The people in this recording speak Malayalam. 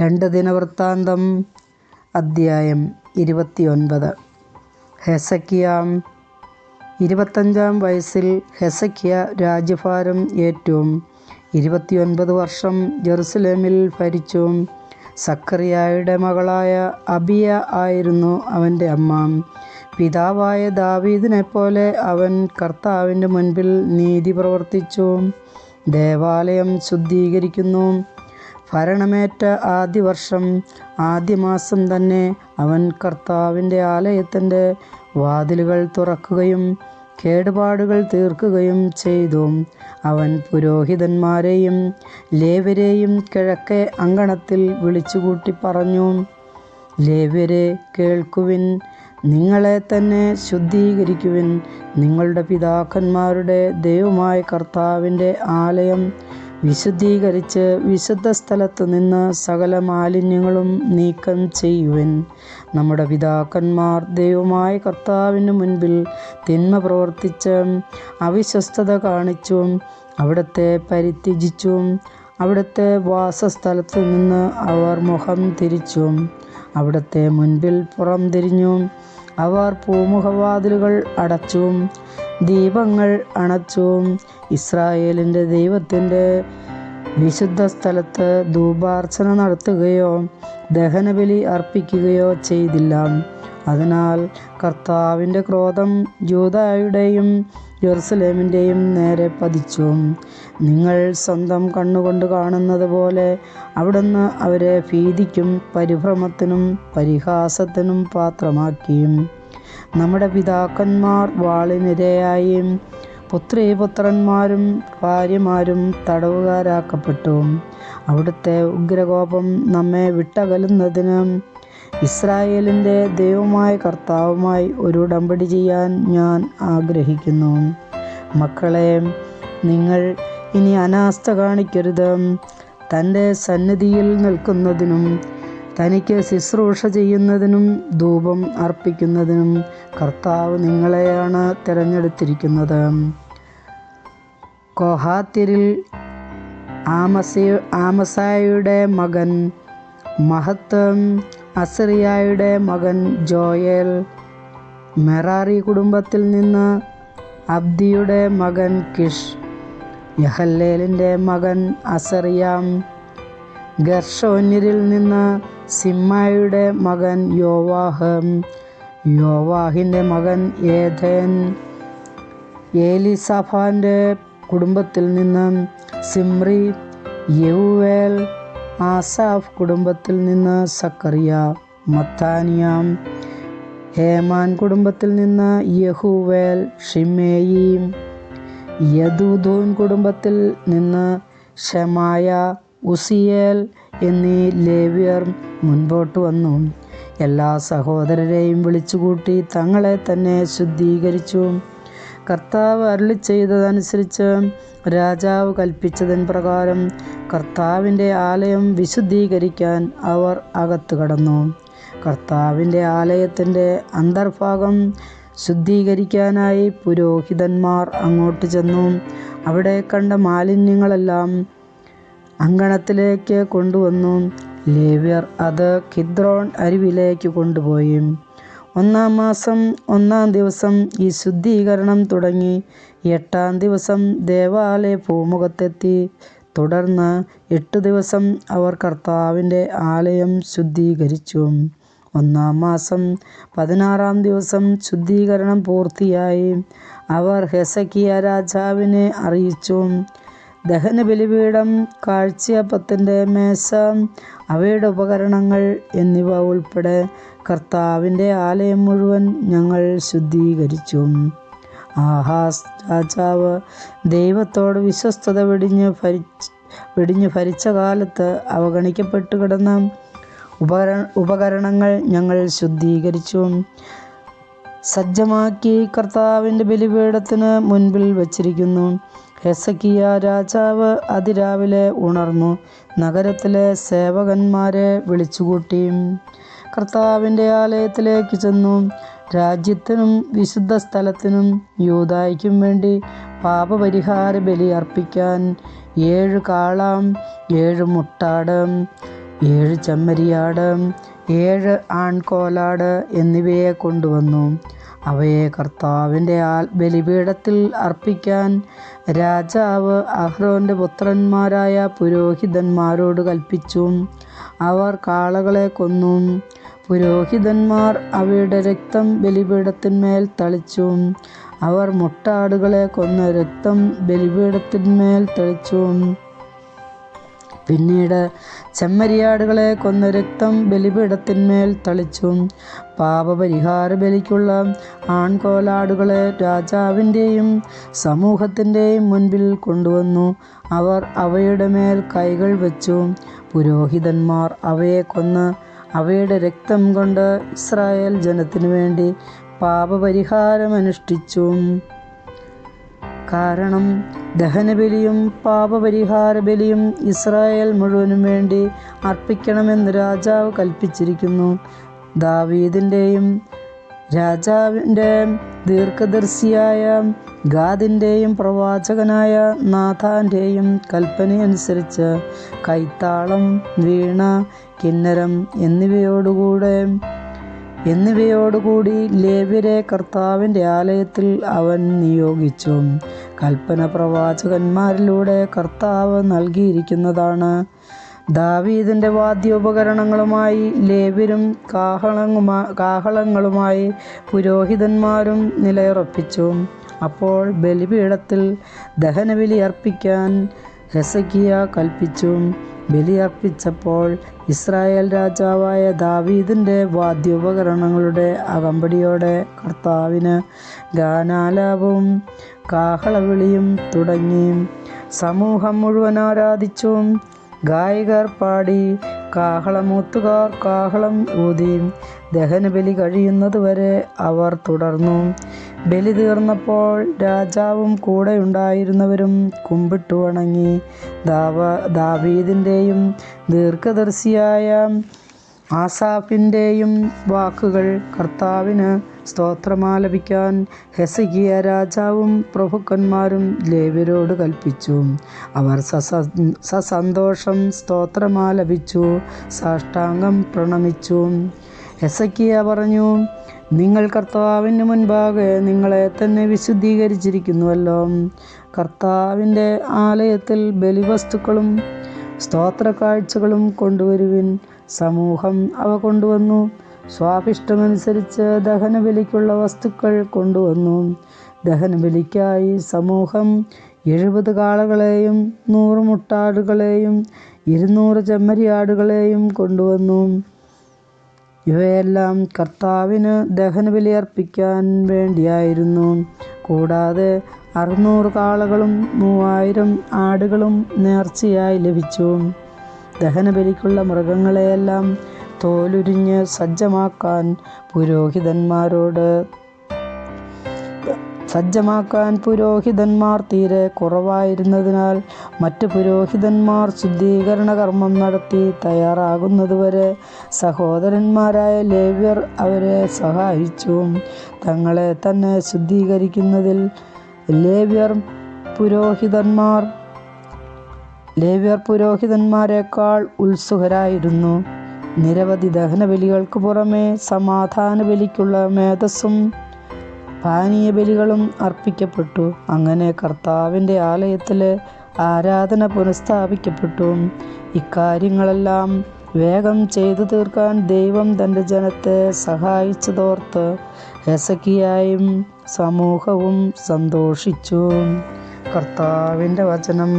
രണ്ട് ദിനവൃത്താന്തം അദ്ധ്യായം ഇരുപത്തിയൊൻപത്. ഹെസക്കിയാം. ഇരുപത്തഞ്ചാം വയസ്സിൽ ഹെസക്കിയ രാജ്യഭാരം ഏറ്റും. ഇരുപത്തിയൊൻപത് വർഷം ജെറുസലേമിൽ ഭരിച്ചു. സക്കറിയായുടെ മകളായ അബിയ ആയിരുന്നു അവന്റെ അമ്മ. പിതാവായ ദാവീദിനെ പോലെ അവൻ കർത്താവിന്റെ മുൻപിൽ നീതി പ്രവർത്തിച്ചു. ദേവാലയം ശുദ്ധീകരിക്കുന്നു. ഭരണമേറ്റ ആദ്യ വർഷം ആദ്യ മാസം തന്നെ അവൻ കർത്താവിന്റെ ആലയത്തിന്റെ വാതിലുകൾ തുറക്കുകയും കേടുപാടുകൾ തീർക്കുകയും ചെയ്തു. അവൻ പുരോഹിതന്മാരെയും ലേവരെയും കിഴക്കേ അങ്കണത്തിൽ വിളിച്ചുകൂട്ടി പറഞ്ഞു ലേവ്യരെ കേൾക്കുവിൻ. നിങ്ങളെ തന്നെ ശുദ്ധീകരിക്കുവിൻ. നിങ്ങളുടെ പിതാക്കന്മാരുടെ ദൈവമായ കർത്താവിന്റെ ആലയം വിശുദ്ധീകരിച്ച് വിശുദ്ധ സ്ഥലത്ത് നിന്ന് സകല മാലിന്യങ്ങളും നീക്കം ചെയ്യുവൻ. നമ്മുടെ പിതാക്കന്മാർ ദൈവമായ കർത്താവിന് മുൻപിൽ തിന്മ പ്രവർത്തിച്ച് അവിശ്വസ്തത കാണിച്ചും അവിടുത്തെ പരിത്യജിച്ചും അവിടുത്തെ വാസസ്ഥലത്ത് നിന്ന് അവർ മുഖം തിരിച്ചും അവിടുത്തെ മുൻപിൽ പുറം തിരിഞ്ഞും അവർ പൂമുഖവാതിലുകൾ അടച്ചു ദീപങ്ങൾ അണച്ചു ഇസ്രായേലിന്റെ ദൈവത്തിന്റെ വിശുദ്ധ സ്ഥലത്ത് ധൂപാർച്ചന നടത്തുകയോ ദഹനബലി അർപ്പിക്കുകയോ ചെയ്തില്ല. അതിനാൽ കർത്താവിന്റെ ക്രോധം ജൂതായുടെയും ജെറുസലേമിന്റെയും നേരെ പതിച്ചു. നിങ്ങൾ സ്വന്തം കണ്ണുകൊണ്ട് കാണുന്നത് പോലെ അവിടുന്ന് അവരെ ഭീതിക്കും പരിഭ്രമത്തിനും പരിഹാസത്തിനും പാത്രമാക്കിയും നമ്മുടെ പിതാക്കന്മാർ വാളിനിരയായി പുത്രീപുത്രന്മാരും ഭാര്യമാരും തടവുകാരാക്കപ്പെട്ടു. അവിടുത്തെ ഉഗ്രകോപം നമ്മെ വിട്ടകലുന്നതിന് ഇസ്രായേലിന്റെ ദൈവമായ കർത്താവുമായി ഒരു ഉടമ്പടി ചെയ്യാൻ ഞാൻ ആഗ്രഹിക്കുന്നു. മക്കളെ നിങ്ങൾ ഇനി അനാസ്ഥ കാണിക്കരുത്. തന്റെ സന്നിധിയിൽ നിൽക്കുന്നതിനും തനിക്ക് ശുശ്രൂഷ ചെയ്യുന്നതിനും ധൂപം അർപ്പിക്കുന്നതിനും കർത്താവ് നിങ്ങളെയാണ് തിരഞ്ഞെടുത്തിരിക്കുന്നത്. കൊഹാത്തിരിൽ ആമസി ആമസായുടെ മകൻ മഹത്ത് അസറിയായുടെ മകൻ ജോയൽ മെറാറി കുടുംബത്തിൽ നിന്ന് അബ്ദിയുടെ മകൻ കിഷ് യഹല്ലേലിന്റെ മകൻ അസറിയാം ഗർഷോന്യരിൽ നിന്ന് സിമ്മായുടെ മകൻ യോവാഹ്. യോവാഹിന്റെ മകൻ ഏഥേൻ. ഏലിസഫാന്റെ കുടുംബത്തിൽ നിന്ന് സിമ്രി യൗവേൽ ആസാഫ് കുടുംബത്തിൽ നിന്ന് സക്കറിയ മത്താനിയാം ഹേമാൻ കുടുംബത്തിൽ നിന്ന് യഹുവേൽ ഷിമേയി യദുദൂൻ കുടുംബത്തിൽ നിന്ന് ഷമായ ഉസിയേൽ എന്നീ ലേവ്യർ മുൻപോട്ട് വന്നു. എല്ലാ സഹോദരരെയും വിളിച്ചുകൂട്ടി തങ്ങളെ തന്നെ ശുദ്ധീകരിച്ചു. കർത്താവ് അരളി ചെയ്തതനുസരിച്ച് രാജാവ് കൽപ്പിച്ചതിൻ പ്രകാരം കർത്താവിന്റെ ആലയം വിശുദ്ധീകരിക്കാൻ അവർ അകത്തു കടന്നു. കർത്താവിന്റെ ആലയത്തിന്റെ അന്തർഭാഗം ശുദ്ധീകരിക്കാനായി പുരോഹിതന്മാർ അങ്ങോട്ട് ചെന്നു. അവിടെ കണ്ട മാലിന്യങ്ങളെല്ലാം അങ്കണത്തിലേക്ക് കൊണ്ടുവന്നു. ലേവ്യർ അത് കിദ്രോൺ അരുവിലേക്ക് കൊണ്ടുപോയി. ഒന്നാം മാസം ഒന്നാം ദിവസം ഈ ശുദ്ധീകരണം തുടങ്ങി. എട്ടാം ദിവസം ദേവാലയ പൂമുഖത്തെത്തി. തുടർന്ന് എട്ട് ദിവസം അവർ കർത്താവിന്റെ ആലയം ശുദ്ധീകരിച്ചു. ഒന്നാം മാസം പതിനാറാം ദിവസം ശുദ്ധീകരണം പൂർത്തിയായി. അവർ ഹെസക്കിയ രാജാവിനെ അറിയിച്ചു. ദഹനബലിപീഠം കാഴ്ചയപ്പത്തിന്റെ മേശ അവയുടെ ഉപകരണങ്ങൾ എന്നിവ ഉൾപ്പെടെ കർത്താവിന്റെ ആലയം മുഴുവൻ ഞങ്ങൾ ശുദ്ധീകരിച്ചു. ആഹാസ് രാജാവ് ദൈവത്തോട് വിശ്വസ്തത വെടിഞ്ഞ് ഭരി വെടിഞ്ഞ് ഭരിച്ച കാലത്ത് അവഗണിക്കപ്പെട്ടു കിടന്ന ഉപകര ഉപകരണങ്ങൾ ഞങ്ങൾ ശുദ്ധീകരിച്ചു. സജ്ജമാക്കി കർത്താവിന്റെ ബലിപീഠത്തിന് മുൻപിൽ വച്ചിരിക്കുന്നു. ഹെസക്കിയ രാജാവ് അതിരാവിലെ ഉണർന്നു. നഗരത്തിലെ സേവകന്മാരെ വിളിച്ചുകൂട്ടി. കർത്താവിന്റെ ആലയത്തിലേക്ക് ചെന്നു. രാജ്യത്തിനും വിശുദ്ധ സ്ഥലത്തിനും യൂതായ്ക്കും വേണ്ടി പാപപരിഹാര ബലി അർപ്പിക്കാൻ ഏഴ് കാളാം ഏഴ് മുട്ടാട് ഏഴ് ചെമ്മരിയാട് ഏഴ് ആൺകോലാട് എന്നിവയെ കൊണ്ടുവന്നു. അവയെ കർത്താവിന്റെ ബലിപീഠത്തിൽ അർപ്പിക്കാൻ രാജാവ് അഹ്റോന്റെ പുത്രന്മാരായ പുരോഹിതന്മാരോട് കൽപ്പിച്ചു അവർ കാളകളെ കൊന്നു. പുരോഹിതന്മാർ അവയുടെ രക്തം ബലിപീഠത്തിന്മേൽ തളിച്ചു. അവർ മുട്ടാടുകളെ കൊന്ന രക്തം ബലിപീഠത്തിന്മേൽ തളിച്ചു. പിന്നീട് ചെമ്മരിയാടുകളെ കൊന്ന രക്തം ബലിപീഠത്തിന്മേൽ തളിച്ചു. പാപപരിഹാര ബലിക്കുള്ള ആൺകോലാടുകളെ രാജാവിന്റെയും സമൂഹത്തിന്റെയും മുൻപിൽ കൊണ്ടുവന്നു. അവർ അവയുടെ മേൽ കൈകൾ വെച്ചു. പുരോഹിതന്മാർ അവയെ കൊന്ന് അവയുടെ രക്തം കൊണ്ട് ഇസ്രായേൽ ജനത്തിനു വേണ്ടി പാപപരിഹാരമനുഷ്ഠിച്ചു കാരണം ദഹനബലിയും പാപപരിഹാര ബലിയും ഇസ്രായേൽ മുഴുവനും വേണ്ടി അർപ്പിക്കണമെന്ന് രാജാവ് കൽപ്പിച്ചിരിക്കുന്നു. ദാവീദിന്റെയും രാജാവിന്റെ ദീർഘദർശിയായ ഗാദിന്റെയും പ്രവാചകനായ നാഥാന്റെയും കൽപ്പനയനുസരിച്ച് കൈത്താളം വീണ കിന്നരം എന്നിവയോടുകൂടെ എന്നിവയോടുകൂടി ലേവ്യരെ കർത്താവിന്റെ ആലയത്തിൽ അവൻ നിയോഗിച്ചു. കൽപ്പന പ്രവാചകന്മാരിലൂടെ കർത്താവ് നൽകിയിരിക്കുന്നതാണ്. ദാവീദിന്റെ വാദ്യോപകരണങ്ങളുമായി ലേവ്യരും കാഹളങ്ങുമാ കാഹളങ്ങളുമായി പുരോഹിതന്മാരും നിലയുറപ്പിച്ചു. അപ്പോൾ ബലിപീഠത്തിൽ ദഹനബലി അർപ്പിക്കാൻ ഹെസക്കിയ കൽപ്പിച്ചും ബലിയർപ്പിച്ചപ്പോൾ ഇസ്രായേൽ രാജാവായ ദാവീദിന്റെ വാദ്യോപകരണങ്ങളുടെ അകമ്പടിയോടെ കർത്താവിന് ഗാനാലാപവും കാഹളവിളിയും തുടങ്ങി. സമൂഹം മുഴുവൻ ആരാധിച്ചും ഗായകർ പാടി കാഹളമൂത്തുകാർ കാഹളം ഊതി. ദഹനബലി കഴിയുന്നതുവരെ അവർ തുടർന്നു. ബലി തീർന്നപ്പോൾ രാജാവും കൂടെയുണ്ടായിരുന്നവരും കുമ്പിട്ടു വണങ്ങി. ദാവ ദാവീദിന്റെയും ദീർഘദർശിയായ ആസാഫിന്റെയും വാക്കുകൾ കർത്താവിന് സ്തോത്രമാലപിക്കാൻ ഹെസകിയ രാജാവും പ്രഭുക്കന്മാരും ലേവ്യരോട് കൽപ്പിച്ചു. അവർ സസ സസന്തോഷം സ്തോത്രമാലപിച്ചു സാഷ്ടാംഗം പ്രണമിച്ചു. ഹെസക്കിയ പറഞ്ഞു നിങ്ങൾ കർത്താവിന് മുൻപാകെ നിങ്ങളെ തന്നെ വിശുദ്ധീകരിച്ചിരിക്കുന്നുവല്ലോ. കർത്താവിന്റെ ആലയത്തിൽ ബലിവസ്തുക്കളും സ്തോത്ര കാഴ്ചകളും കൊണ്ടുവരുവിൻ സമൂഹം അവ കൊണ്ടുവന്നു. സ്വാഭിഷ്ടമനുസരിച്ച് ദഹനബലിക്കുള്ള വസ്തുക്കൾ കൊണ്ടുവന്നു. ദഹനബലിക്കായി സമൂഹം എഴുപത് കാളകളെയും നൂറ് മുട്ടാടുകളെയും ഇരുന്നൂറ് ചെമ്മരിയാടുകളെയും കൊണ്ടുവന്നു. ഇവയെല്ലാം കർത്താവിന് ദഹനബലി അർപ്പിക്കാൻ വേണ്ടിയായിരുന്നു. കൂടാതെ അറുന്നൂറ് കാളകളും മൂവായിരം ആടുകളും നേർച്ചയായി ലഭിച്ചു. ദഹനബലിക്കുള്ള മൃഗങ്ങളെയെല്ലാം തോലുരിഞ്ഞ് സജ്ജമാക്കാൻ പുരോഹിതന്മാരോട് സജ്ജമാക്കാൻ പുരോഹിതന്മാർ തീരെ കുറവായിരുന്നതിനാൽ മറ്റു പുരോഹിതന്മാർ ശുദ്ധീകരണ കർമ്മം നടത്തി തയ്യാറാകുന്നതുവരെ സഹോദരന്മാരായ ലേവ്യർ അവരെ സഹായിച്ചു. തങ്ങളെ തന്നെ ശുദ്ധീകരിക്കുന്നതിൽ ലേവ്യർ പുരോഹിതന്മാർ ലേവ്യർ പുരോഹിതന്മാരെക്കാൾ ഉത്സുഹരായിരുന്നു നിരവധി ദഹനബലികൾക്ക് പുറമെ സമാധാന ബലിക്കുള്ള മേധസ്സും പാനീയ ബലികളും അർപ്പിക്കപ്പെട്ടു. അങ്ങനെ കർത്താവിന്റെ ആലയത്തിൽ ആരാധന പുനഃസ്ഥാപിക്കപ്പെട്ടു. ഇക്കാര്യങ്ങളെല്ലാം വേഗം ചെയ്തു തീർക്കാൻ ദൈവം തന്റെ ജനത്തെ സഹായിച്ചതോർത്ത് ഹെസക്കിയായും സമൂഹവും സന്തോഷിച്ചു. കർത്താവിന്റെ വചനം.